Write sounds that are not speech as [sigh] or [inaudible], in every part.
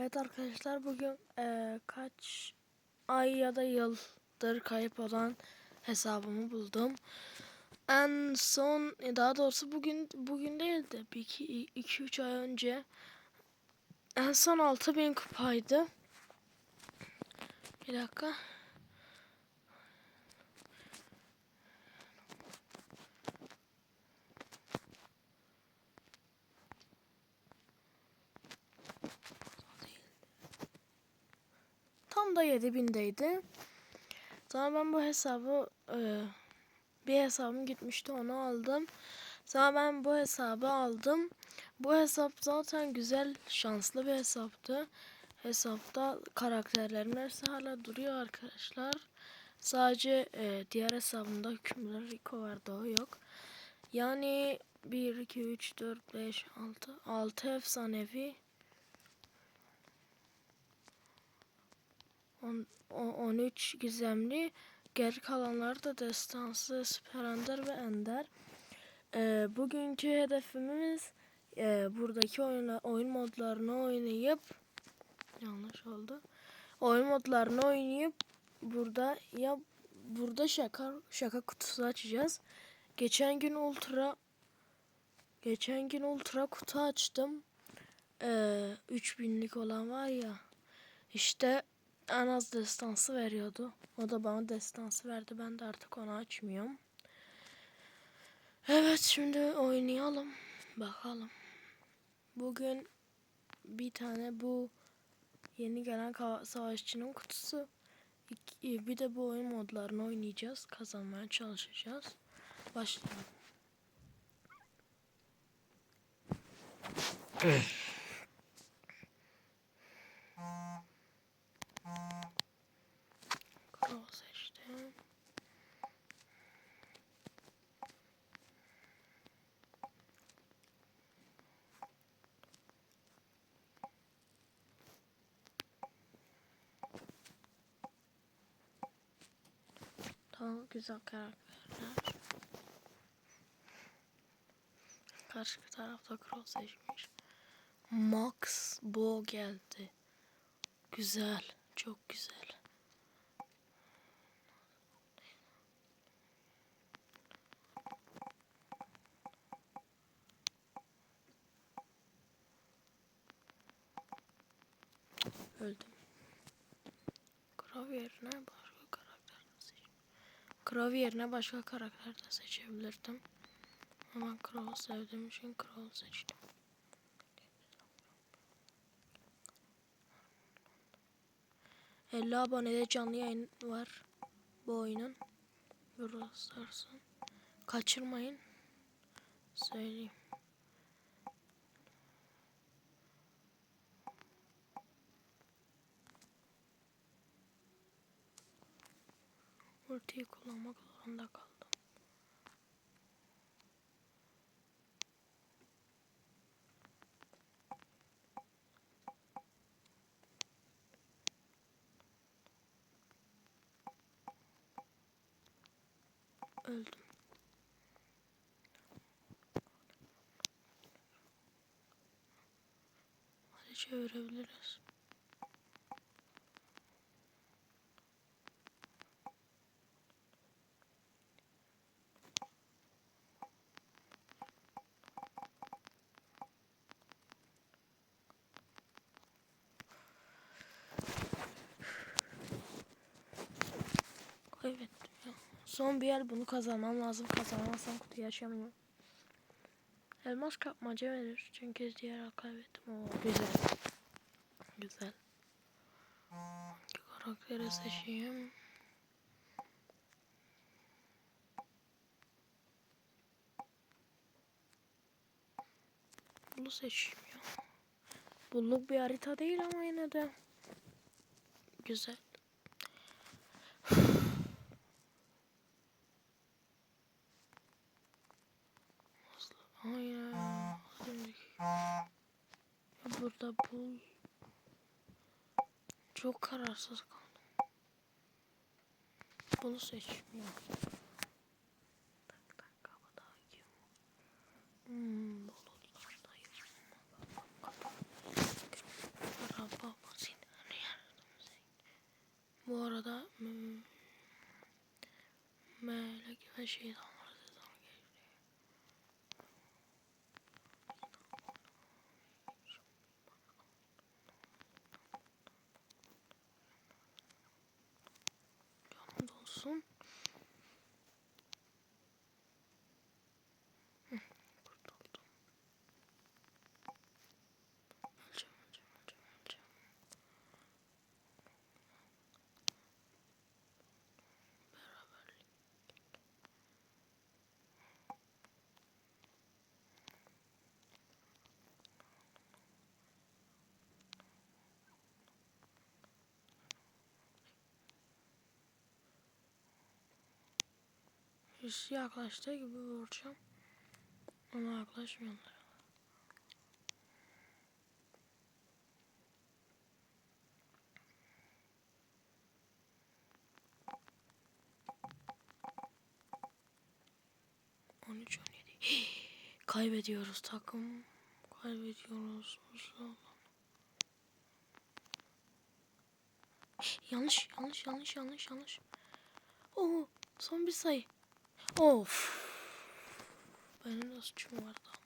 Evet arkadaşlar bugün eee, kaç ay ya da yıldır kayıp olan hesabımı buldum. En son e, daha doğrusu bugün bugün değil de 2-3 ay önce en son 6000 kupaydı. Bir dakika. Da 7000'deydi. Sonra ben bu hesabı e, bir hesabım gitmişti onu aldım. Sonra ben bu hesabı aldım. Bu hesap zaten güzel şanslı bir hesaptı. Hesapta karakterlerin hepsi hala duruyor arkadaşlar. Sadece e, diğer hesabımda hükümler Rico vardı o yok. Yani 1, 2, 3, 4, 5, 6, 6 efsanevi 10, o- 13 gizemli. Geri kalanlar da destansı, süper ender ve ender. Ee, bugünkü hedefimiz e, buradaki oyuna, oyun modlarını oynayıp yanlış oldu. Oyun modlarını oynayıp burada ya burada şaka şaka kutusu açacağız. Geçen gün ultra geçen gün ultra kutu açtım. Ee, 3000'lik olan var ya. İşte en az destansı veriyordu. O da bana destansı verdi. Ben de artık onu açmıyorum. Evet şimdi oynayalım. Bakalım. Bugün bir tane bu yeni gelen savaşçının kutusu. İki- bir de bu oyun modlarını oynayacağız. Kazanmaya çalışacağız. Başlayalım. Kral seçtim. Tamam güzel karakterler. Karşı tarafta kral seçmiş. Max Bo geldi. Güzel. Çok güzel. Öldüm. Krav yerine seç. Krav yerine başka karakter de seçebilirdim. Ama Krav sevdiğim için Krav seçtim. Elli abonede canlı yayın var bu oyunun. Burası Kaçırmayın. Söyleyeyim. Ultiyi kullanmak zorunda kaldım. Öldüm. Hadi çevirebiliriz. Ya. Son bir el bunu kazanmam lazım. Kazanmazsam kutuyu açamıyorum. Elmas kapmaca verir. Çünkü diğer kaybettim. Oo, güzel. Güzel. Hangi karakteri seçeyim? Bunu seçeyim ya. Bulluk bir harita değil ama yine de güzel. Hayır. Burada bul. Çok kararsız kaldım. Bunu seçmiyorum. Hmm, bu arada melek ve şeytan. Birisi yaklaştığı gibi vuracağım. Ama yaklaşmıyorlar. On üç, on yedi. [gasps] Kaybediyoruz takım. Kaybediyoruz. Yanlış, yanlış, yanlış, yanlış, yanlış. Oo, son bir sayı. Of. Benim de suçum vardı ama.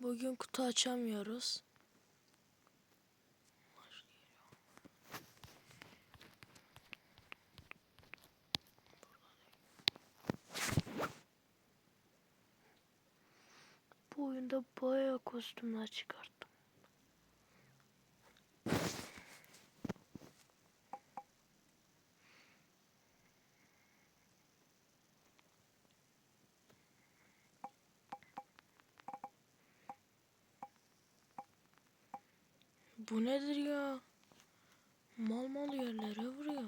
Bugün kutu açamıyoruz. Bu oyunda bayağı kostümler çıkarttım. Bu nedir ya? Mal mal yerlere vuruyor.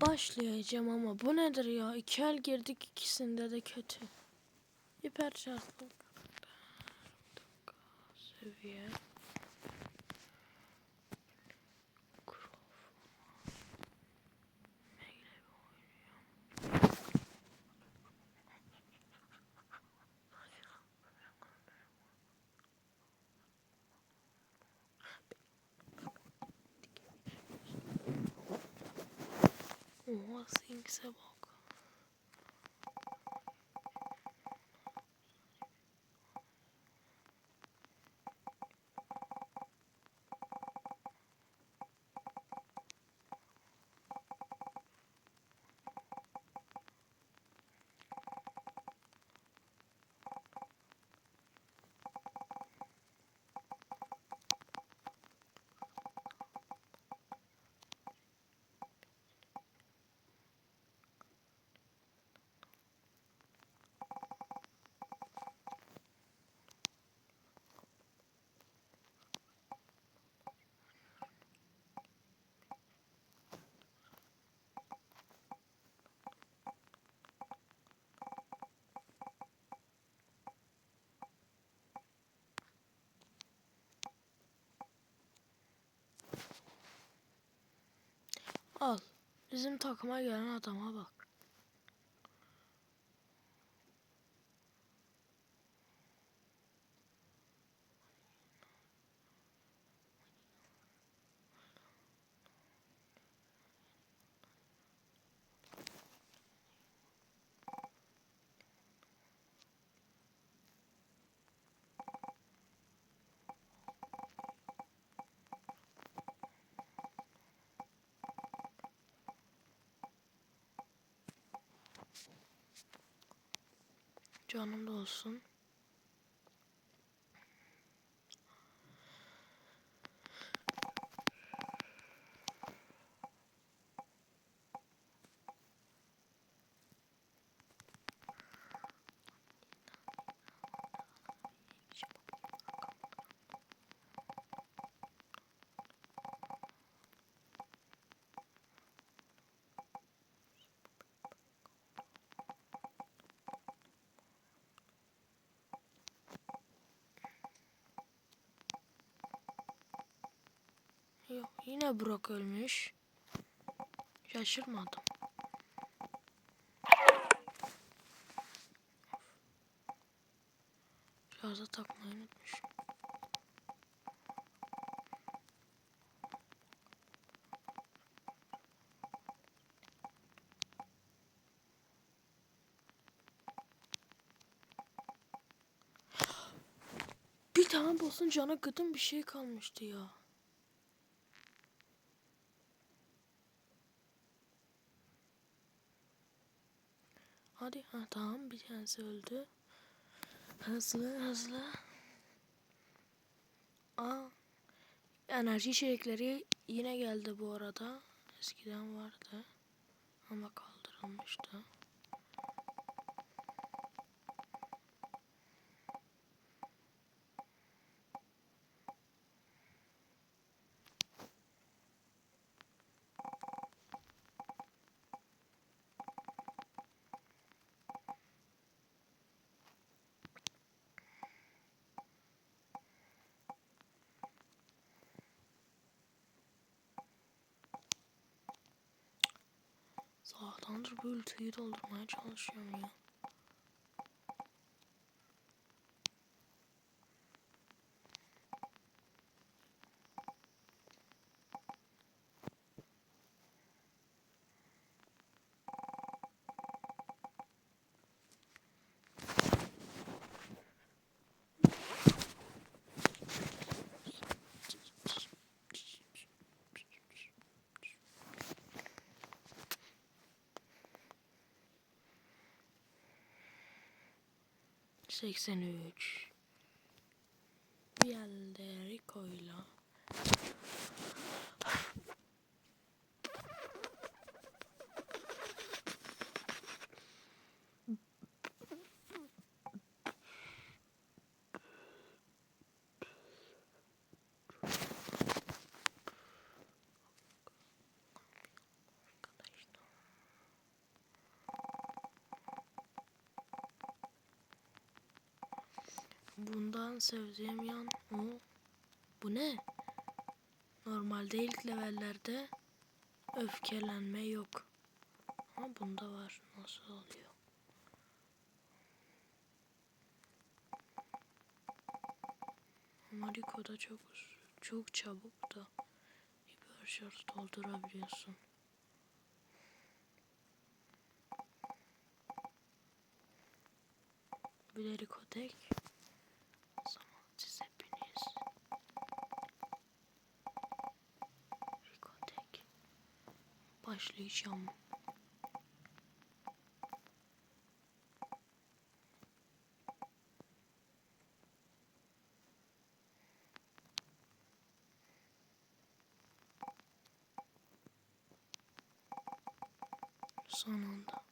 Başlayacağım ama bu nedir ya? İki el girdik ikisinde de kötü. Hiper çarpık. Seviye. more things about Bizim takıma gelen adama bak. Canım da olsun. Oluyor? Yine Brock ölmüş. Şaşırmadım. Şarja takmayı unutmuşum. Bir tane boss'un canı gıdım bir şey kalmıştı ya. Hadi ha tamam bir tanesi öldü. Hızlı hızlı. Aa, enerji içecekleri yine geldi bu arada. Eskiden vardı. Ama kaldırılmıştı. Bu ülkeyi doldurmaya çalışıyorum ya. Seksen üç. Diğerleri Bundan sevdiğim yan o. Bu ne? Normalde ilk levellerde öfkelenme yok. Ama bunda var. Nasıl oluyor? Mariko da çok çok çabuk da hiper şarj doldurabiliyorsun. Bileri kotek. Başlayacağım. Son anda.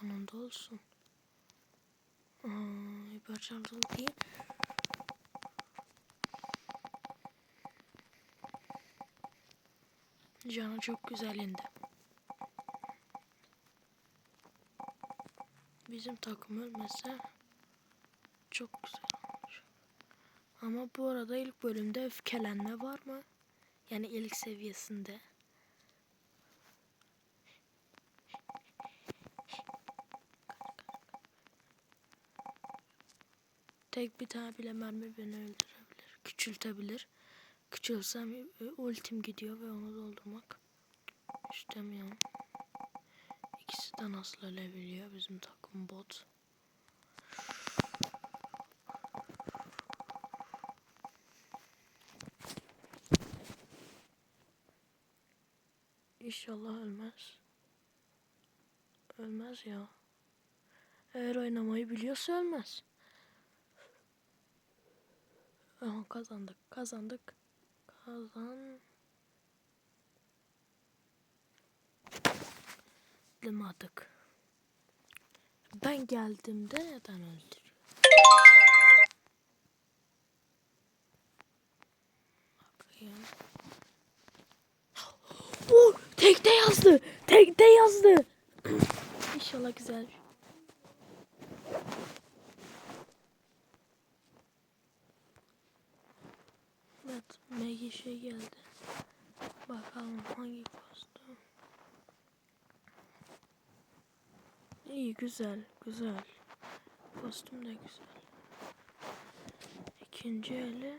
Son anda olsun. Aa, hiper şarjlı değil. Canı çok güzel indi. Bizim takım ölmese çok güzel olur. Ama bu arada ilk bölümde öfkelenme var mı? Yani ilk seviyesinde. Tek bir tane bile mermi beni öldürebilir. Küçültebilir. Küçülsem e, ultim gidiyor ve onu doldurmak istemiyorum. İkisi de nasıl ölebiliyor bizim takım bot. İnşallah ölmez. Ölmez ya. Eğer oynamayı biliyorsa ölmez. Aha, kazandık, kazandık. Kazan. Lamadık. Ben geldiğimde neden öldürüyor? Bakayım. [gasps] Oh, tekte yazdı. Tekte yazdı. [clears throat] İnşallah güzel. Şey geldi. Bakalım hangi kostüm. İyi güzel güzel. Kostüm de güzel. İkinci eli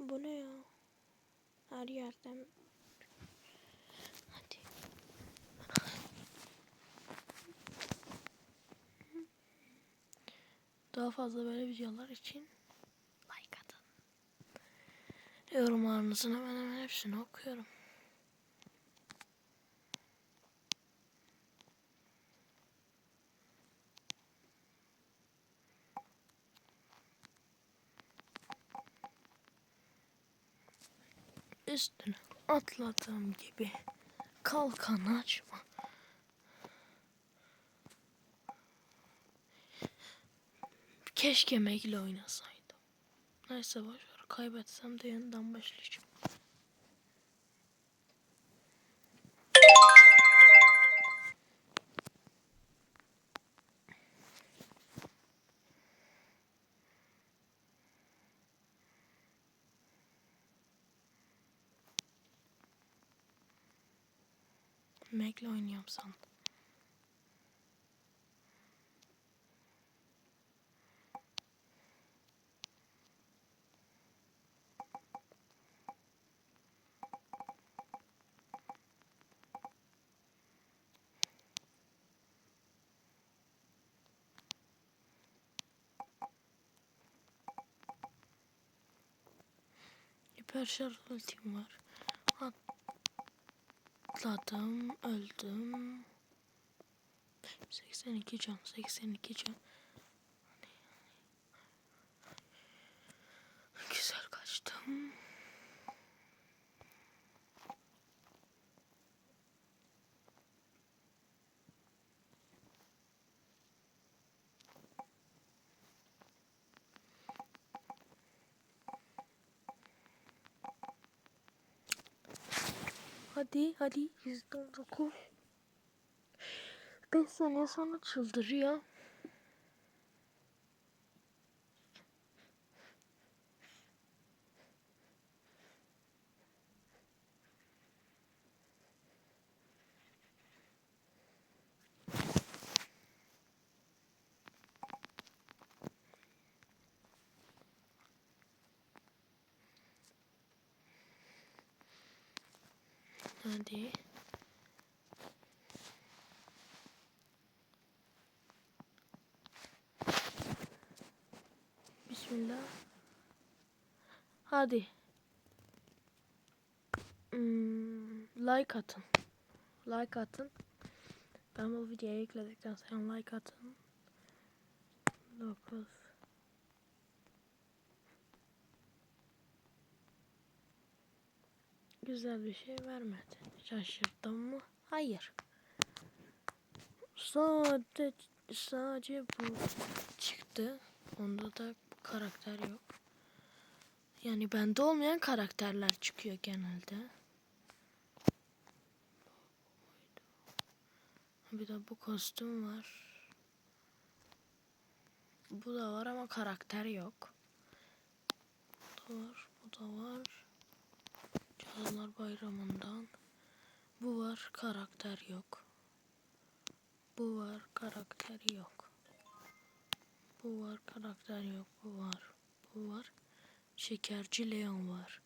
Bu ne ya? Her yerden. Daha fazla böyle videolar için like atın. Yorumlarınızın hemen hemen hepsini okuyorum. Üstüne atladığım gibi kalkan açma. Keşke Meg'le oynasaydım. Neyse boşver kaybetsem de yeniden başlayacağım. Meg'le oynuyorum sandım. Hiper şarj ultim var. Atladım, öldüm. 82 can, 82 can. Güzel kaçtım. Hadi hadi yüzden dokuz. 5 saniye sonra çıldırıyor. Hadi. Bismillah. Hadi. Hmm, like atın. Like atın. Ben bu videoyu yükledikten sonra like atın. 9 Güzel bir şey vermedi. Şaşırdım mı? Hayır. Sadece sadece bu çıktı. Onda da karakter yok. Yani bende olmayan karakterler çıkıyor genelde. Bir de bu kostüm var. Bu da var ama karakter yok. Bu da var, bu da var. Cadılar Bayramı'ndan. Bu var, karakter yok. Bu var, karakter yok. Bu var, karakter yok. Bu var, bu var. Şekerci Leon var.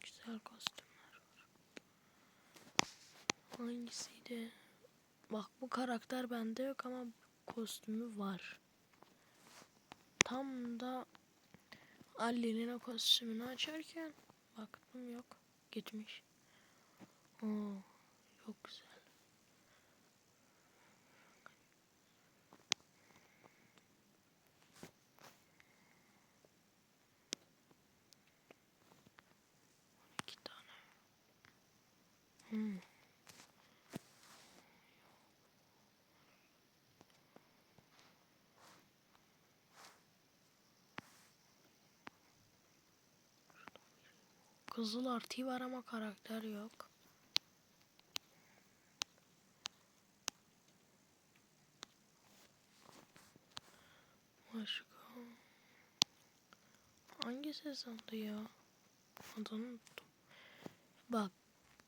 Güzel kostümler var. Hangisiydi? Bak bu karakter bende yok ama kostümü var. Tam da Ali'nin o kostümünü açarken baktım yok. Gitmiş. Oo, Çok güzel. Hmm. Kızıl artı var ama karakter yok. Başka. Hangi sezondu ya? Adını unuttum. Bak.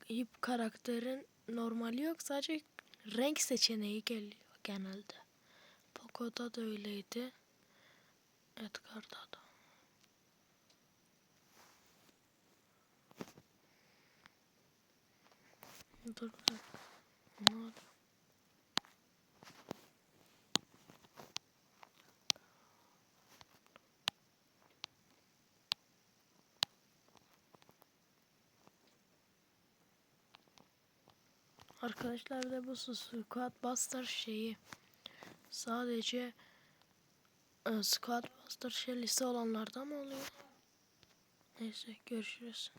Hip karakterin normali yok. Sadece renk seçeneği geliyor genelde. Poco'da da öyleydi. Edgar'da da. Dur. Ne oldu? Arkadaşlar de bu Squad Buster şeyi sadece e, Squad Buster şey olanlarda mı oluyor? Neyse görüşürüz.